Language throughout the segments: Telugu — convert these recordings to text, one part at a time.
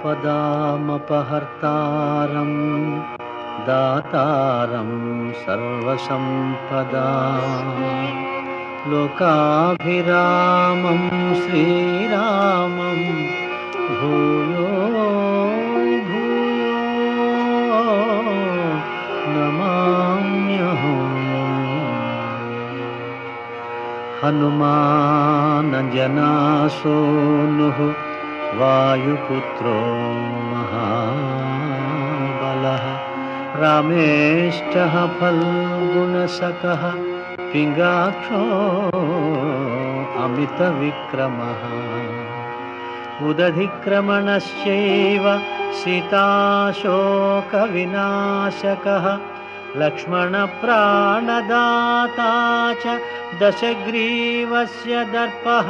आपदामपहर्तारं दातारं सर्वसम्पदा लोकाभिरामं श्रीरामं भूयो भूयो नमाम्यहम् हनुमानजनासूनुः वायुपुत्रो महाबलः। रामेष्टः फल्गुणसकः पिङ्गाक्षो अमितविक्रमः। उदधिक्रमणश्चैव सीताशोकविनाशकः। लक्ष्मणप्राणदाता च दशग्रीवस्य दर्पः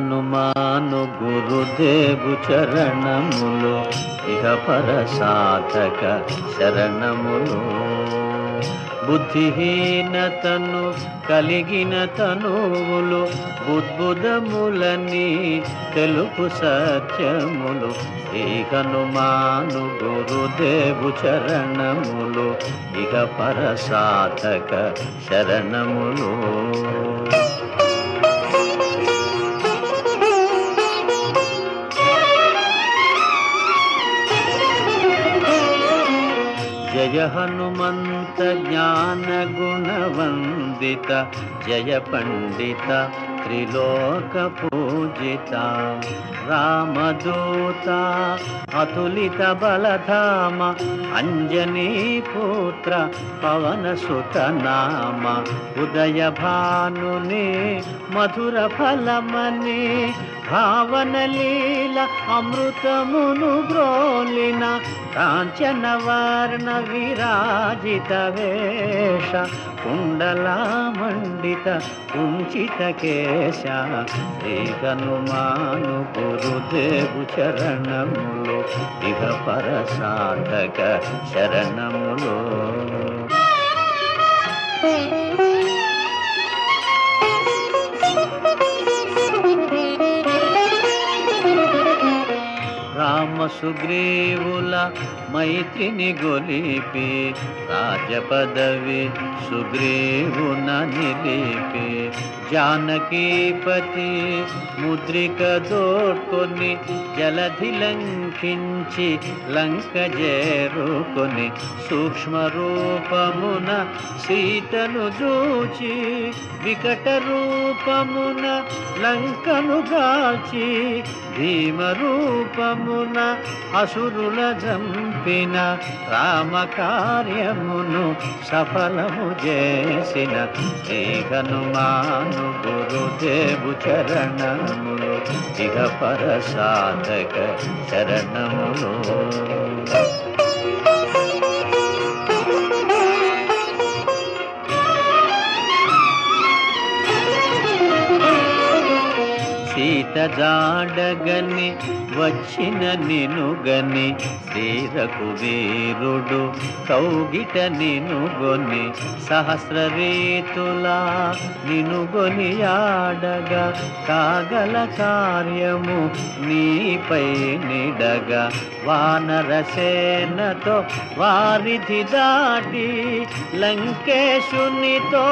హనుమాను గురుదేవు చరణములు ఇహ పర సాధక శరణములు. బుద్ధిహీనతను కలిగిన తనువులు బుద్బుదములని తెలుపు సత్యములు. శ్రీ హనుమాను గురుదేవు చరణములు ఇక పర సాధక శరణములు. జయ హనుమంత జ్ఞాన గుణవందిత జయ పండిత త్రిలోక పూజిత రామదూత అతులిత బలధామ అంజనీ పుత్ర పవన సుత నామ ఉదయ భానుని మధుర ఫలమని భావన లీల అమృతమును బ్రోలిన కాంచన వర్ణ విరాజిత వేష కుండల మండిత కుంచిత కేశ శ్రీ హనుమాను గురుదేవు చరణములు ఇహ పర సాధక శరణములు రామ సుగ్రీవుల మైత్రిని గొలిపి రాజపదవి సుగ్రీవున నిలిపి. జానకీపతి ముద్రిక దోడ్కొని జలధి లంకించి లంక చేరుకొని సూక్ష్మ రూపమున సీతను చూచి వికట రూపమున లంకను గాల్చి భీమ రూపమున అసురుల జంపిన రామ కార్యమును సఫలము చేసిన శ్రీ హనుమాను గురుదేవు చరణములు ఇహ పర సాధక చరణములు. సీత జాడగని వచ్చిన నినుగని శ్రీరకు వీరుడు కౌగిట నినుగొని సహస్ర రీతులా నినుగొని ఆడగా కాగల కార్యము నీపై నిడగా. వానర సేనతో వారిధి దాటి లంకేశునితో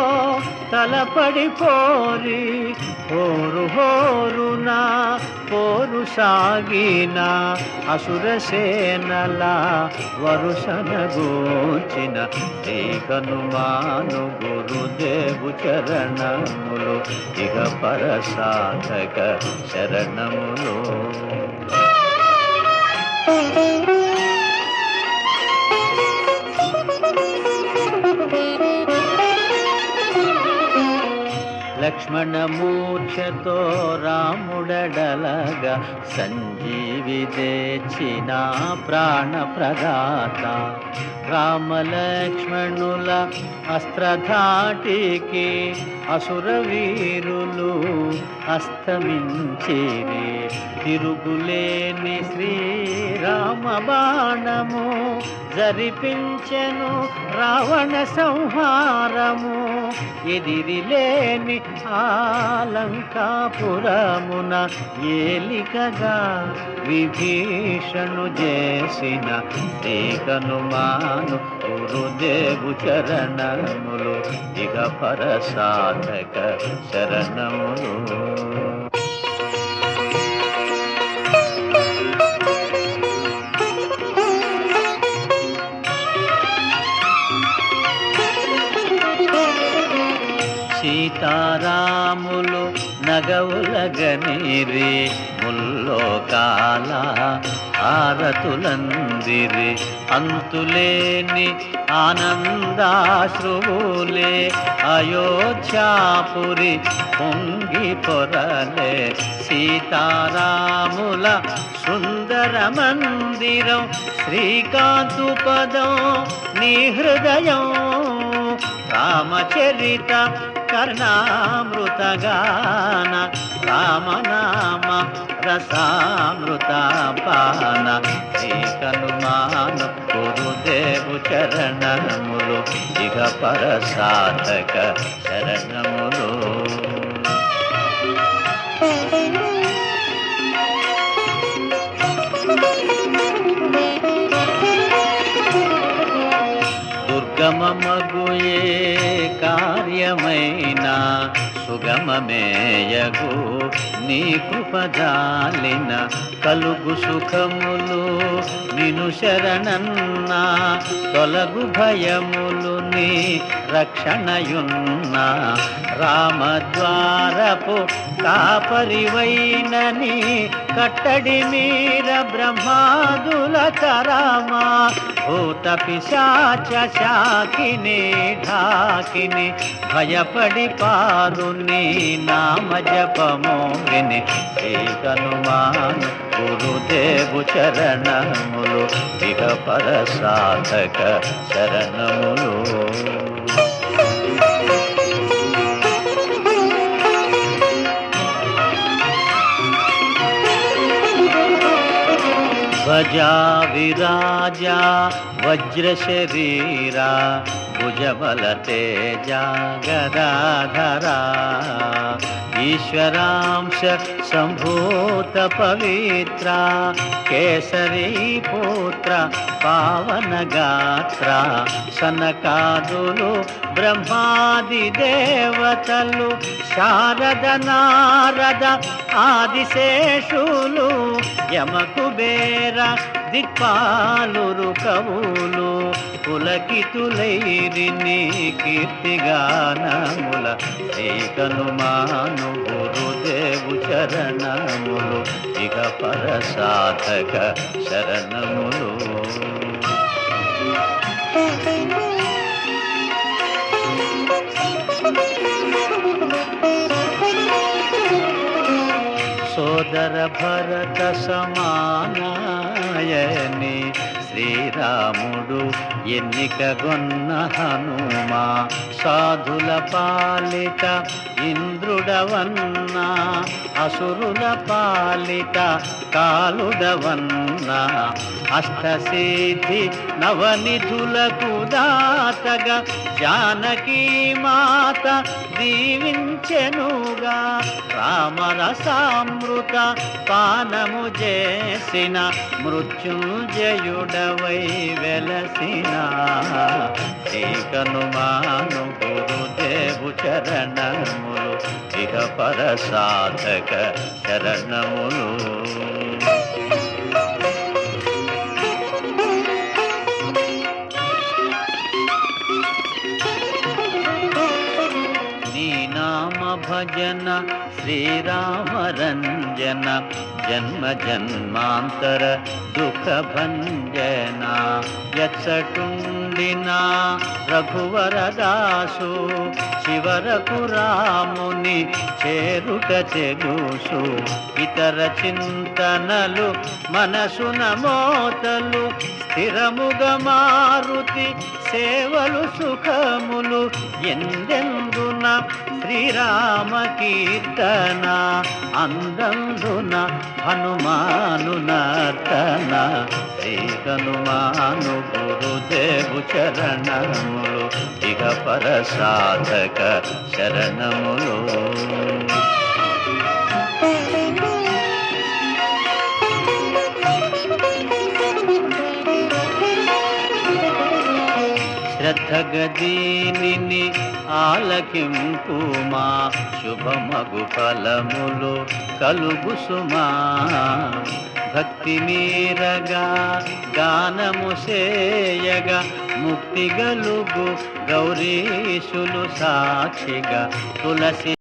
తలపడి పోరి హోరు హోరునా సాగిన అసురసేనల వరుసన గోచిన శ్రీ గురుదేవు చరణములు ఇక పరసాధక శరణములు. లక్ష్మణమూర్ఛతో రాముడడలగా సంజీవి తెచ్చిన ప్రాణ ప్రదాత రామలక్ష్మణుల అస్త్రధాటికి అసురవీరులు అస్తమించిరి. తిరుగులేని శ్రీరామ బాణము జరిపించెను రావణ సంహారము. ఎదిరిలేని ఆలంకాపురమున ఏలికగా విభీషణు చేసిన శ్రీ మాను గురుదేవు చరణములు ఇక పరసాధక శరణములు. సీతారాములు నగవులగనిరి ముల్లోకాల ఆరతులందిరి అంతులేని ఆనందాశ్రువులే అయోధ్యాపురి పొంగి పొరలే. సీతారాముల సుందర మందిరం శ్రీకాంతు పదం నీ హృదయం. రామచరిత కర్ణామృతగాన రామనామ రసామృత పాన శ్రీ గురుదేవు చరణములు ఇక పరసాధక దుర్గమ మగుయే కార్యమైనా సుగమమేయగు నీ కృపజాలిన కలుగు సుఖములు నిను శరణన్నా తొలగు భయములు నీ రక్షణయున్నా. రామద్వారపు కాపరివైనని కట్టడి మీర బ్రహ్మాదుల తరామా భూత పిశాచ శాకిని ఢాకిని భయపడి పారు నీ నామ జపము విని శ్రీ హనుమాను గురుదేవు చరణములు ఇక పరసాధక శరణములు ధ్వజా విరాజా వజ్ర శరీరా భుజబల తేజ గదాధరా ఈశ్వరాంశ సంభూత పవిత్ర కేసరీ పుత్ర పావన గాత్ర సనకాదులు బ్రహ్మాది దిక్పాలురు కవులు పులకితులైరి నీ కీర్తిగానముల ఏకనుమాను గురుదేవు చరణములు ఇక పరసాధక శరణములు. సోదర భరత సమానా నయని శ్రీరాముడు ఎన్నికగొన్న హనుమా సాధుల పాలిత ఇంద్రుడవన్నా అసురుల పాలిత కాలుడవన్నా. అష్టసిద్ధి నవనిధులకు దాతగా జానకీ మాత దీవించెనుగా. రామరసామృత పానము చేసిన మృత్యుంజయుడవై వెలసిన. శ్రీకనుమాను గురుదేవు చరణములు ఇహ పర సాధక శరణములు నీ నామ భజన శ్రీరామ రంజన జన్మ జన్మాంతర దుఃఖ భంజన ఎచ్చటుండిన రఘువరదాసు చివరకు రాముని చేరుట చెగుసు. ఇతర చింతనలు మనసున మోతలు స్థిరముగా మారుతి సేవలు సుఖములు. ఎందెందున శ్రీరామ కీర్తన అందందున హనుమాను నర్తన. కనుమాను గురుదేవు చరణములు ఇక పర సాధక శరణములు. శ్రద్ధగదీని ఆలకింపు మా శుభమగు ఫలములు కలుగు సుమా భక్తి మీరగా గానము సేయగా ముక్తి గలుగు గౌరీశులు సాక్షిగా తులసి